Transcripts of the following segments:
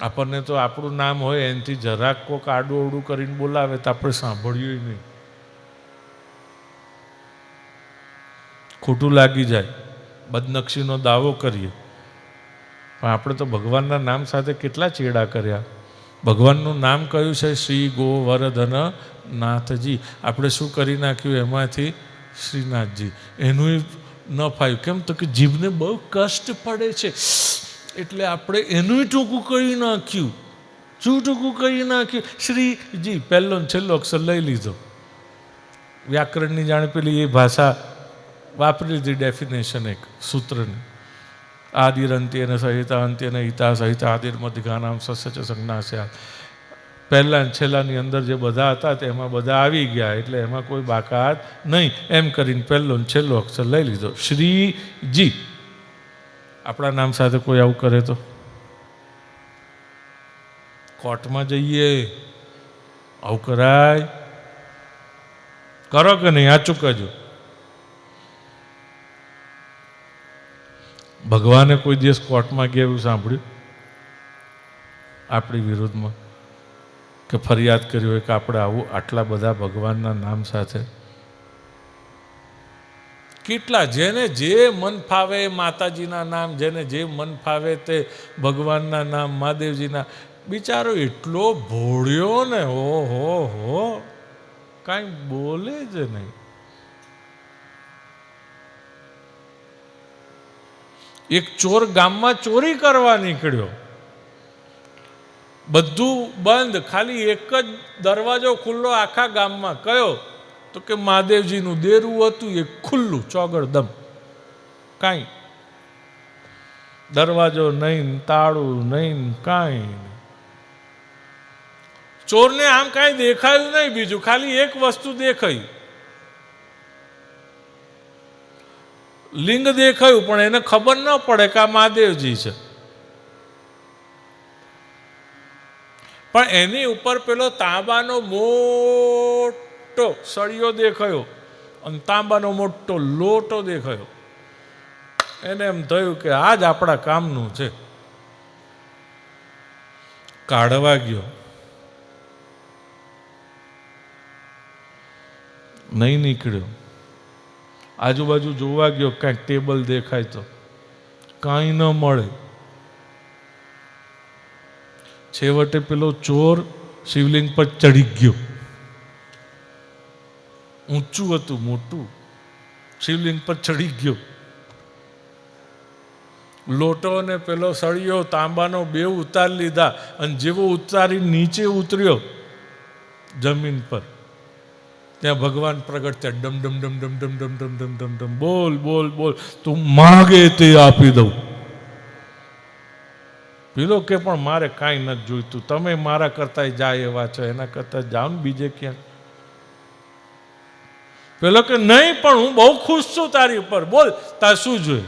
આપણને તો આપણું નામ હોય, એનાથી જરાક કોક આડું અવડું કરીને બોલાવે તો આપણે સાંભળ્યું નહીં. ખોટું લાગી જાય, બદનક્ષીનો દાવો કરીએ. પણ આપણે તો ભગવાનના નામ સાથે કેટલા ચેડા કર્યા. ભગવાનનું નામ કયું છે? શ્રી ગોવર્ધન નાથજી. આપણે શું કરી નાખ્યું એમાંથી? શ્રીનાથજી. એનું ન ફાયું. કેમ તો કે જીભને બહુ કષ્ટ પડે છે. એટલે આપણે એનું ટૂંકું કરી નાખ્યું. શું ટૂંકું કરી નાખ્યું? શ્રીજી, પહેલો છેલ્લો અક્ષર લઈ લીધો. વ્યાકરણની જાણે પેલી એ ભાષા વાપરી લીધી ડેફિનેશન એક, સૂત્રની. આદિરંત્યન સહિત અને હિતા સહિત આદિર્મધિગાનામ સસ્ય ચ સંજ્ઞાસ્યા પહેલાં છેલ્લાની અંદર જે બધા હતા તેમાં બધા આવી ગયા, એટલે એમાં કોઈ બાકાત નહીં. એમ કરીને પહેલો છેલ્લો અક્ષર લઈ લીધો. શ્રીજી આપણા નામ સાથે કોઈ આવું કરે તો? કોર્ટમાં જઈએ, આવું કરાય. કરો કે નહીં? આ ચૂકજો ભગવાને કોઈ દિવસ કોર્ટમાં ગયા એવું સાંભળ્યું? આપણી વિરુદ્ધમાં કે ફરિયાદ કરી હોય કે આપણે આવું આટલા બધા ભગવાનના નામ સાથે કેટલા? જેને જે મન ફાવે માતાજીના નામ, જેને જે મન ફાવે તે ભગવાનના નામ, મહાદેવજીના. બિચારો એટલો ભોળ્યો ને હો હો હો. કાંઈ બોલે જ નહીં. એક ચોર ગામમાં ચોરી કરવા નીકળ્યો. બધું બંધ, ખાલી એક જ દરવાજો ખુલ્લો આખા ગામમાં. કયો? તો કે મહાદેવજીનું દેરું હતું એ ખુલ્લું ચોગડ દમ કાંઈ દરવાજો નહીં, તાળું નહીં, કાંઈ. ચોરને આમ કાંઈ દેખાયું નહીં, બીજું ખાલી એક વસ્તુ દેખાઈ. લિંગ દેખાયું, પણ એને ખબર ન પડે કે આ મહાદેવજી છે. પણ એની ઉપર પેલો તાંબાનો મોટો સળિયો દેખાયો અને તાંબાનો મોટો લોટો દેખાયો. એને એમ થયું કે આ જ આપણા કામનું છે. કાઢવા ગયો. નહીં નીકળ્યો. આજુબાજુ જોવા ગયો, કાંઈક ટેબલ દેખાય તો. કાંઈ ન મળે. છેવટે પેલો ચોર શિવલિંગ પર ચડી ગયો. ઊંચું હતું, મોટું. શિવલિંગ પર ચડી ગયો. લોટો અને પેલો સળિયો, તાંબાનો બે ઉતાર લીધા અને જેવો ઉતારી નીચે ઉતર્યો જમીન પર. ત્યાં ભગવાન પ્રગટ થયા, ડમ ડમ ડમ ડમ ડમ ડમ ડમ ડમ ડમ ડમ. બોલ બોલ બોલ. તું માગે તે આપી દઉં. પેલો કે પણ મારે કાંઈ નથી જોઈતું. તમે મારા કરતા જાય એવા છો, એના કરતા જાઓ બીજે ક્યાંક પેલો કે, નહીં, પણ હું બહુ ખુશ છું તારી ઉપર. બોલ, તાર શું જોઈએ?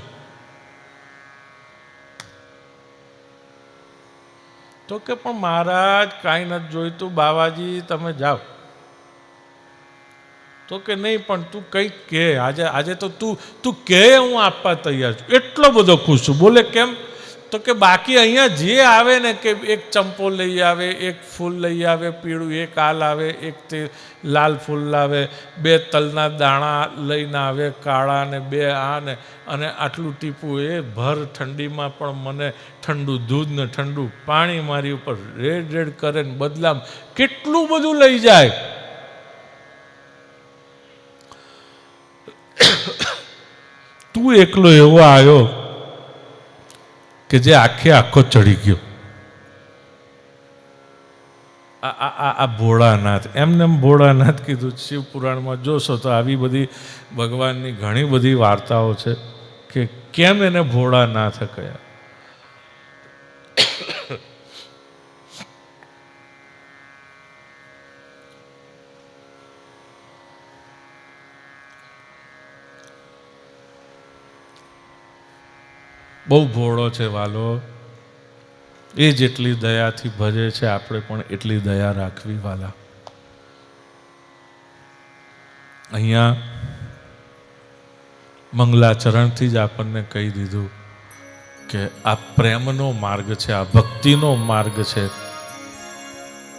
તો કે, પણ મહારાજ, કાંઈ નથી જોઈતું. બાવાજી, તમે જાઓ. તો કે, નહીં, પણ તું કંઈક કહે. આજે આજે તો તું તું કહે, હું આપવા તૈયાર છું. એટલો બધો ખુશ છું. બોલે, કેમ? તો કે બાકી અહીંયા જે આવે ને કે એક ચંપો લઈ આવે, એક ફૂલ લઈ આવે, પીળું, એક આ લાવે એક તે લાલ ફૂલ લાવે, બે તલના દાણા લઈને આવે, કાળા ને બે આ ને, અને આટલું ટીપું એ ભર ઠંડીમાં પણ મને ઠંડુ દૂધ ને ઠંડુ પાણી મારી ઉપર રેડ રેડ કરે ને બદલામ કેટલું બધું લઈ જાય. તું એકલો એવો આવ્યો કે જે આખે આખો ચડી ગયો. આ આ ભોળાનાથ, એમને એમ ભોળાનાથ કીધું, શિવ પુરાણમાં જોશો તો આવી બધી ભગવાનની ઘણી બધી વાર્તાઓ છે કે કેમ એને ભોળાનાથ કયા બહુ ભોળો છે વાલો. એ જેટલી દયાથી ભજે છે, આપણે પણ એટલી દયા રાખવી વાલા. અહીંયા મંગલાચરણથી જ આપણને કહી દીધું કે આ પ્રેમનો માર્ગ છે, આ ભક્તિનો માર્ગ છે.